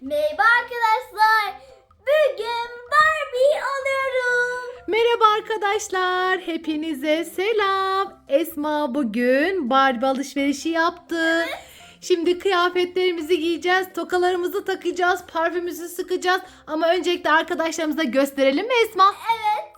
Merhaba arkadaşlar. Bugün Barbie alıyorum. Merhaba arkadaşlar, hepinize selam. Esma bugün Barbie alışverişi yaptı. Şimdi kıyafetlerimizi giyeceğiz, tokalarımızı takacağız, parfümümüzü sıkacağız. Ama öncelikle arkadaşlarımıza gösterelim mi Esma? Evet.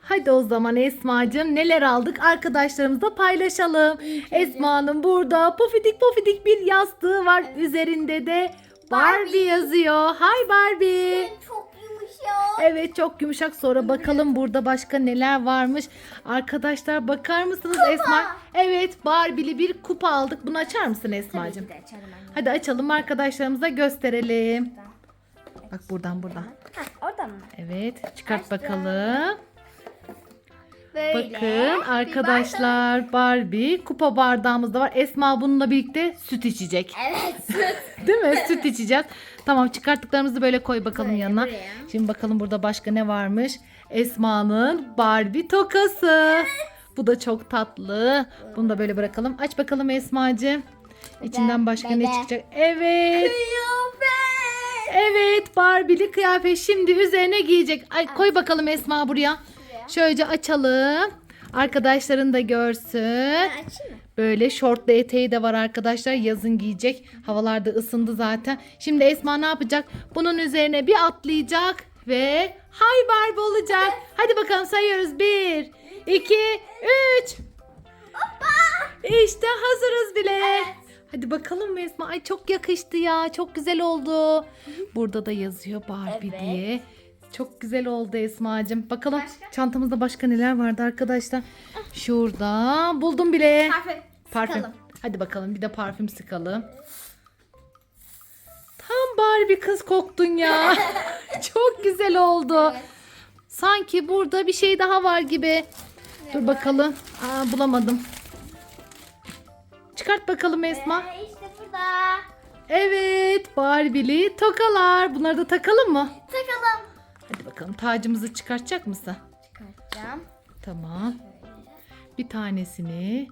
Hadi o zaman Esma'cığım neler aldık arkadaşlarımızla paylaşalım. Esma'nın burada pofidik pofidik bir yastığı var. Üzerinde de Barbie, Barbie. yazıyor. Hi Barbie. Çok yumuşak. Evet çok yumuşak. Sonra bakalım burada başka neler varmış. Arkadaşlar bakar mısınız Esma? Evet Barbie'li bir kupa aldık. Bunu açar mısın Esma'cığım? Tabii ki de açarım anne. Hadi açalım arkadaşlarımıza gösterelim. Bak buradan buradan. Hah, oradan mı? Evet çıkart Açtım. bakalım. Böyle. Bakın bir arkadaşlar Barbie kupa bardağımız da var. Esma bununla birlikte süt içecek. Evet. Değil mi? Süt içeceğiz. Tamam çıkarttıklarımızı böyle koy bakalım Böyle, yanına. buraya. Şimdi bakalım burada başka ne varmış. Esma'nın Barbie tokası. Bu da çok tatlı. Bunu da böyle bırakalım. Aç bakalım Esma'cığım. İçinden başka ne bebe. çıkacak? Evet. Kıyafet. Evet Barbie'li kıyafet şimdi üzerine giyecek. Ay, koy bakalım Esma buraya. Şöylece açalım. Arkadaşların da görsün. Böyle şortlu eteği de var arkadaşlar. Yazın giyecek. Havalar da ısındı zaten. Şimdi Esma ne yapacak? Bunun üzerine bir atlayacak ve hay Barbie olacak. Hadi bakalım sayıyoruz. Bir, iki, üç. İşte hazırız bile. Hadi bakalım mı Esma? Ay çok yakıştı ya. Çok güzel oldu. Burada da yazıyor Barbie Evet. diye. Çok güzel oldu Esma'cığım. Bakalım Başka? çantamızda başka neler vardı arkadaşlar. Şurada buldum bile. Parfüm. Parfüm. Sıkalım. Hadi bakalım bir de parfüm sıkalım. Tam Barbie kız koktun ya. Çok güzel oldu. Evet. Sanki burada bir şey daha var gibi. Dur bakalım. Aa, bulamadım. Çıkart bakalım Esma. Ve işte burada. Evet Barbie'li tokalar. Bunları da takalım mı? Takalım. Bakalım tacımızı çıkartacak mısın? Çıkartacağım. Tamam. Bir tanesini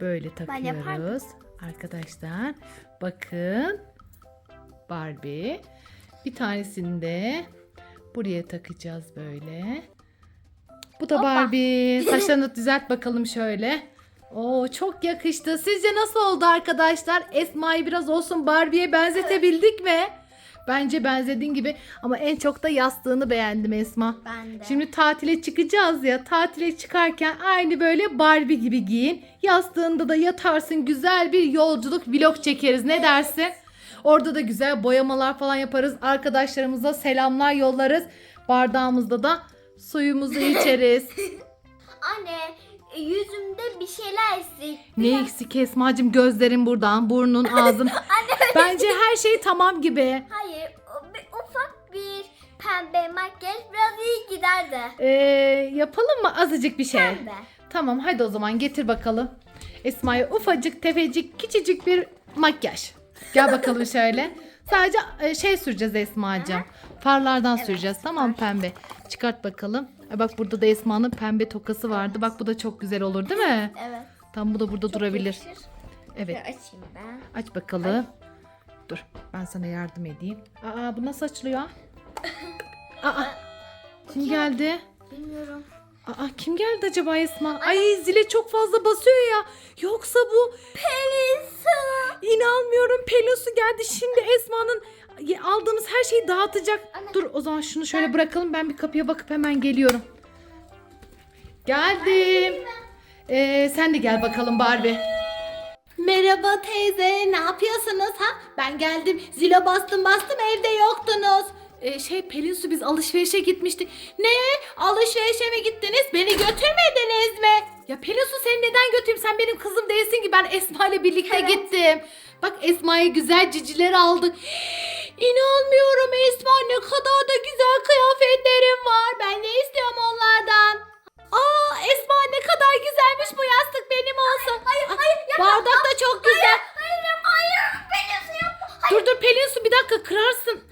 böyle takıyoruz. Arkadaşlar bakın. Barbie. Bir tanesini de buraya takacağız böyle. Bu da Hoppa. Barbie. Saçlarını düzelt bakalım şöyle. Oo çok yakıştı. Sizce nasıl oldu arkadaşlar? Esma'yı biraz olsun Barbie'ye benzetebildik mi? Bence benzediğin gibi ama en çok da yastığını beğendim Esma. Ben de. Şimdi tatile çıkacağız ya. Tatile çıkarken aynı böyle Barbie gibi giyin. Yastığında da yatarsın. Güzel bir yolculuk vlog çekeriz. Ne dersin? Orada da güzel boyamalar falan yaparız. Arkadaşlarımıza selamlar yollarız. Bardağımızda da suyumuzu içeriz. Anne yüzümde bir şeyler eksik. ne eksik Esma'cığım gözlerin buradan, burnun, ağzın. Bence her şey tamam gibi. hayır ufak bir pembe makyaj biraz iyi gider de. Ee, yapalım mı azıcık bir şey? Pembe. Tamam hadi o zaman getir bakalım. Esma'ya ufacık tefecik küçücük bir makyaj. Gel bakalım şöyle. Sadece e, şey süreceğiz Esma'cığım. Farlardan süreceğiz tamam mı pembe. Çıkart bakalım. Ay bak burada da Esma'nın pembe tokası vardı. Bak bu da çok güzel olur değil mi? Evet. Tam bu da burada durabilir. Yakışır. Evet Şöyle açayım ben. aç bakalım. Dur ben sana yardım edeyim. Aa bu nasıl açılıyor? Aa kim geldi? Bilmiyorum. Aa kim geldi acaba Esma? Ay zile çok fazla basıyor ya. Yoksa bu Pelisa. İnanmıyorum Pelosu geldi. Şimdi Esma'nın aldığımız her şeyi dağıtacak. Anne. Dur o zaman şunu şöyle bırakalım. Ben bir kapıya bakıp hemen geliyorum. Geldim. Ee, sen de gel bakalım Barbie. Merhaba teyze, ne yapıyorsunuz ha? Ben geldim, zile bastım bastım evde yoktunuz. Ee, şey Pelin Su biz alışverişe gitmiştik. Ne? Alışverişe mi gittiniz? Beni götürmediniz mi? Ya Pelin Su seni neden götüreyim? Sen benim kızım değilsin ki ben Esma ile birlikte Evet. gittim. Bak Esma'ya güzel ciciler aldık. İnanmıyorum Esma ne kadar da güzel kıyafetlerim var. Ben ne istiyorum onlardan? Kırarsın.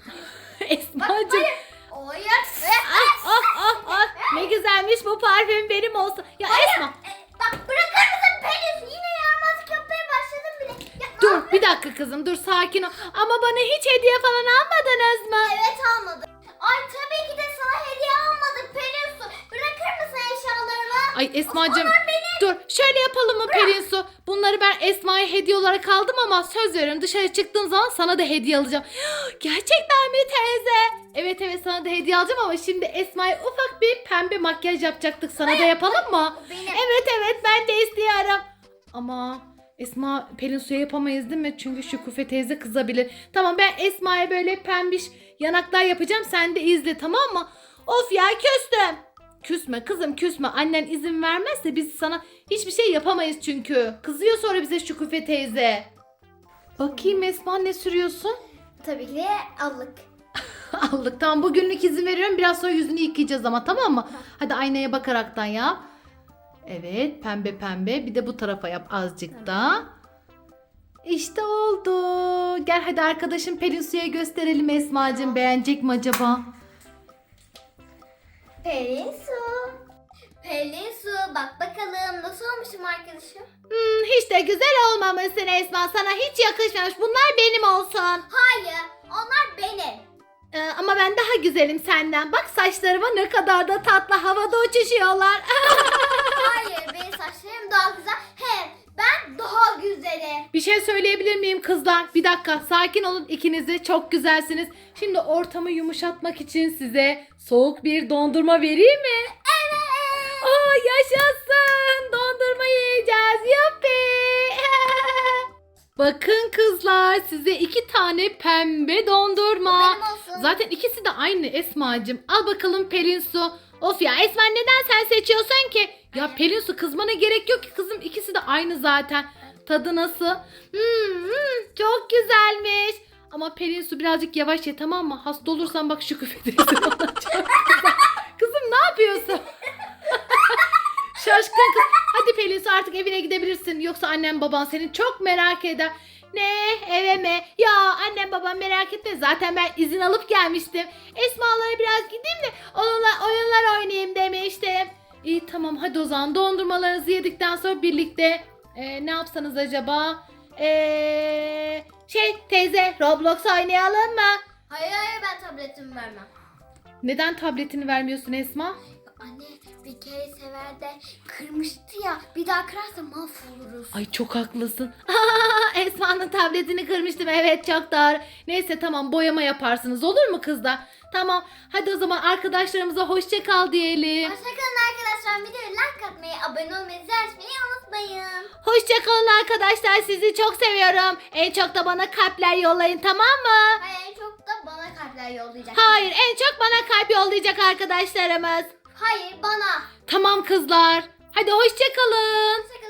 Esma'cığım. Hayır. Ah, ah, ah, ah. Ne güzelmiş bu parfüm benim olsun. Ya Hayır. Esma. E, Bak bırakır mısın Pelin? Yine yaramazlık yapmaya başladın bile. Ya, Dur bir dakika kızım dur sakin ol. Ama bana hiç hediye falan almadınız mı? Evet almadım. Ay tabii ki de sana hediye almadık Pelin Bırakır mısın eşyalarımı? Ay Esma'cığım. Onlar benim dur şöyle yapalım mı Pelin Su? Bunları ben Esma'ya hediye olarak aldım ama söz veriyorum dışarı çıktığın zaman sana da hediye alacağım. Gerçekten mi teyze? Evet evet sana da hediye alacağım ama şimdi Esma'ya ufak bir pembe makyaj yapacaktık. Sana da yapalım mı? Benim. Evet evet ben de istiyorum. Ama Esma Pelin Su'ya yapamayız değil mi? Çünkü Şükufe teyze kızabilir. Tamam ben Esma'ya böyle pembiş yanaklar yapacağım. Sen de izle tamam mı? Of ya küstüm. Küsme kızım küsme. Annen izin vermezse biz sana hiçbir şey yapamayız çünkü. Kızıyor sonra bize Şükufe teyze. Bakayım Esma ne sürüyorsun? Tabii ki allık. Aldık tamam bugünlük izin veriyorum. Biraz sonra yüzünü yıkayacağız ama tamam mı? Hadi aynaya bakaraktan yap. Evet pembe pembe. Bir de bu tarafa yap azıcık da. İşte oldu. Gel hadi arkadaşım Pelin Su'ya gösterelim Esma'cığım. Beğenecek mi acaba? Pelin su. Pelin su bak bakalım nasıl olmuşum arkadaşım? Hmm, hiç de güzel olmamışsın Esma. Sana hiç yakışmamış. Bunlar benim olsun. Hayır onlar benim. Ee, ama ben daha güzelim senden. Bak saçlarıma ne kadar da tatlı havada uçuşuyorlar. Hayır benim saçlarım daha güzel. Hem ben daha güzelim. Bir şey söyleyebilir miyim kızlar? Bir dakika sakin olun ikiniz de çok güzelsiniz. Şimdi ortamı yumuşatmak için size soğuk bir dondurma vereyim mi? Evet. Aa yaşasın! Dondurma yiyeceğiz. Yuppi! Bakın kızlar size iki tane pembe dondurma. Zaten ikisi de aynı Esma'cığım. Al bakalım Pelin Su. Of ya Esma neden sen seçiyorsun ki? Ya Pelin Su kızmana gerek yok ki kızım. ikisi de aynı zaten. Tadı nasıl? Hmm, hmm, çok güzelmiş. Ama Pelin Su birazcık yavaş ye tamam mı? Hasta olursan bak şu güzel. Kızım ne yapıyorsun? Şaşkın kız. Hadi Pelin Su artık evine gidebilirsin. Yoksa annem baban seni çok merak eder. Ne eve mi? Ya annem babam merak etme. Zaten ben izin alıp gelmiştim. Esmalara biraz gideyim de onunla oyunlar oynayayım demiştim. İyi tamam hadi o zaman dondurmalarınızı yedikten sonra birlikte e, ne yapsanız acaba? Eee şey teyze Roblox oynayalım mı? Hayır hayır ben tabletimi vermem. Neden tabletini vermiyorsun Esma? Anne bir kere Sever'de kırmıştı ya. Bir daha kırarsa mahvoluruz. Ay çok haklısın. Esma'nın tabletini kırmıştım. Evet çok doğru. Neyse tamam boyama yaparsınız olur mu kızlar? Tamam. Hadi o zaman arkadaşlarımıza hoşça kal diyelim. Hoşçakalın arkadaşlar. Videoya like atmayı, abone olmayı, zil açmayı unutmayın. Hoşça kalın arkadaşlar. Sizi çok seviyorum. En çok da bana kalpler yollayın tamam mı? Hayır en çok da bana kalpler yollayacak. Hayır en çok bana kalp yollayacak arkadaşlarımız. Hayır bana. Tamam kızlar. Hadi hoşça kalın. Hoşçakalın.